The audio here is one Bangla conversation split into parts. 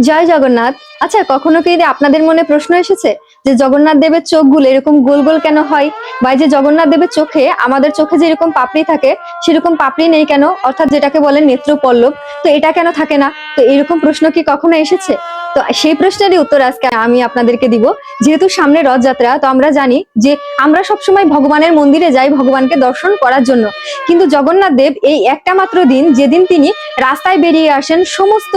জয় জগন্নাথ। আচ্ছা কখনো কি আপনাদের মনে প্রশ্ন এসেছে যে জগন্নাথ দেবের চোখগুলো এরকম গোল গোল কেন হয়? বা যে জগন্নাথ দেবের চোখে, আমাদের চোখে যেরকম পাপড়ি থাকে, সেরকম পাপড়ি নেই কেন? অর্থাৎ যেটাকে বলে নেত্র পল্লব তো এটা কেন থাকে না? তো এরকম প্রশ্ন কি কখনো এসেছে? তো সেই প্রশ্নেরই উত্তর আজকে আমি আপনাদেরকে দিব। যেহেতু সামনে রথযাত্রা, তো আমরা জানি যে আমরা সবসময় ভগবানের মন্দিরে যাই ভগবানকে দর্শন করার জন্য। কিন্তু জগন্নাথ দেব এই একটা মাত্র দিন, যেদিন তিনি রাস্তায় বেরিয়ে আসেন সমস্ত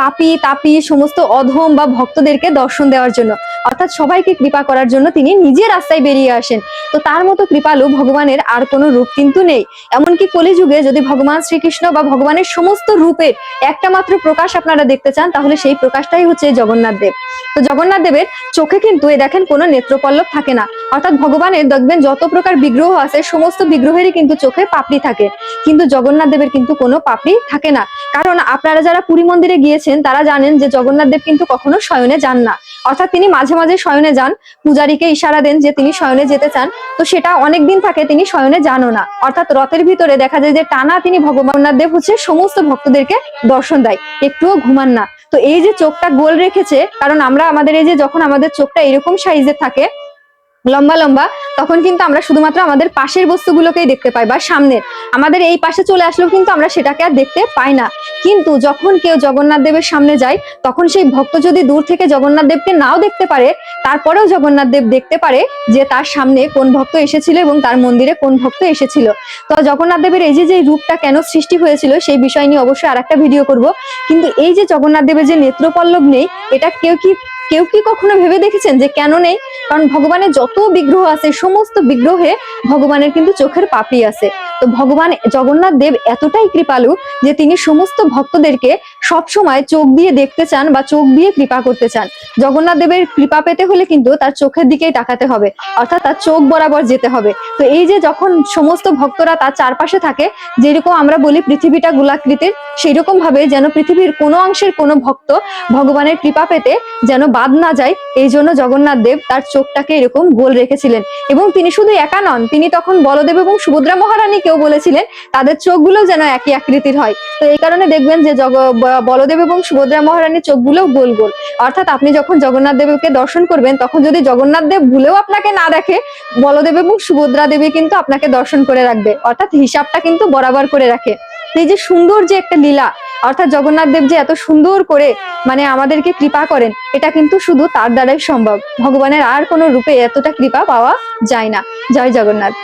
পাপি, তাপি, সমস্ত অধম বা ভক্তদেরকে দর্শন দেওয়ার জন্য। অর্থাৎ সবাইকে কৃপা করার জন্য তিনি নিজে রাস্তায় বেরিয়ে আসেন। তো তার মতো কৃপালু ভগবানের আর কোনো রূপ কিন্তু নেই। এমনকি কলিযুগে যদি ভগবান শ্রীকৃষ্ণ বা ভগবানের সমস্ত রূপের একটা মাত্র প্রকাশ আপনারা দেখতে চান, তাহলে সেই প্রকাশটাই হচ্ছে জগন্নাথ দেব। তো জগন্নাথ দেবের চোখে কিন্তু এ দেখেন কোনো নেত্রপল্লব থাকে না। অর্থাৎ ভগবানের দেখবেন যত প্রকার বিগ্রহ আছে, সমস্ত বিগ্রহেরই কিন্তু চোখে পাপড়ি থাকে। কিন্তু জগন্নাথ দেবের কিন্তু কোনো পাপড়ি থাকে না। কারণ আপনারা যারা পুরী মন্দিরে গিয়েছেন, তারা জানেন যে জগন্নাথ দেব কিন্তু কখনো শয়নে যান না। অর্থাৎ তিনি মাঝে মাঝে শয়নে যান। পূজারীকে ইশারা দেন যে তিনি শয়নে যেতে চান। তো সেটা অনেক দিন থাকে, তিনি শয়নে যানও না। অর্থাৎ রথের ভিতরে দেখা যায় যে টানা তিনি ভগবান্নাথ দেব হচ্ছে সমস্ত ভক্তদেরকে দর্শন দেয়। একটুও ঘুমান না। তো এই যে চোখটা গোল রেখেছে, কারণ আমরা আমাদের এই যে যখন আমাদের চোখটা এরকম সাইজের থাকে, লম্বা লম্বা তখন কিন্তু আমরা শুধুমাত্র আমাদের পাশের বস্তুগুলোকেই দেখতে পাই বা সামনের। আমাদের এই পাশে চলে আসলেও কিন্তু আমরা সেটাকে আর দেখতে পাই না। কিন্তু যখন কেউ জগন্নাথ দেবের সামনে যায়, তখন সেই ভক্ত যদি দূর থেকে জগন্নাথ দেবকে নাও দেখতে পারে, তারপরেও জগন্নাথ দেব দেখতে পারে যে তার সামনে কোন ভক্ত এসেছিল এবং তার মন্দিরে কোন ভক্ত এসেছিল। তো জগন্নাথ দেবের এই যে রূপটা কেন সৃষ্টি হয়েছিল, সেই বিষয় নিয়ে অবশ্যই আর ভিডিও করব। কিন্তু এই যে জগন্নাথ দেবের যে নেত্রপল্লব নেই, এটা কেউ কি কেউ কি কখনো ভেবে দেখেছেন যে কেন নেই? কারণ ভগবানের যত বিগ্রহ আছে, সমস্ত বিগ্রহে ভগবানের কিন্তু চোখের পাপড়ি আছে। তো ভগবান জগন্নাথ দেব এতটাই কৃপালু যে তিনি সমস্ত ভক্তদেরকে সব সময় চোখ দিয়ে দেখতে চান বা চোখ দিয়ে কৃপা করতে চান। জগন্নাথ দেবের কৃপা পেতে হলে কিন্তু তার চোখের দিকেই তাকাতে হবে। অর্থাৎ তার চোখ বরাবর যেতে হবে। তো এই যে যখন সমস্ত ভক্তরা তার চারপাশে থাকে, যেরকম আমরা বলি পৃথিবীটা গোলাকৃতির সেই রকম ভাবে যেন পৃথিবীর কোনো অংশের কোনো ভক্ত ভগবানের কৃপা পেতে যেন বাদ না যায়, এই জন্য জগন্নাথ দেব তার চোখটাকে এরকম গোল রেখেছিলেন। এবং তিনি শুধু একা নন, তিনি তখন বলদেব এবং সুভদ্রা মহারানীকেও বলেছিলেন, তাদের চোখগুলো যেন একই আকৃতির হয়। তো এই কারণে দেখবেন যে জগ বলদেব এবং সুভদ্রা মহারানীর চোখগুলো গোল গোল। অর্থাৎ আপনি যখন জগন্নাথ দেবকে দর্শন করবেন, তখন যদি জগন্নাথ দেব ভুলেও আপনাকে না দেখে, বলদেব এবং সুভদ্রা দেবী কিন্তু আপনাকে দর্শন করে রাখবে। অর্থাৎ হিসাবটা কিন্তু বরাবর করে রাখে। এই যে সুন্দর যে একটা লীলা, অর্থাৎ জগন্নাথ দেব যে এত সুন্দর করে মানে আমাদেরকে কৃপা করেন, এটা কিন্তু শুধু তার দ্বারাই সম্ভব। ভগবানের আর কোনো রূপে এতটা কৃপা পাওয়া যায় না। জয় জগন্নাথ।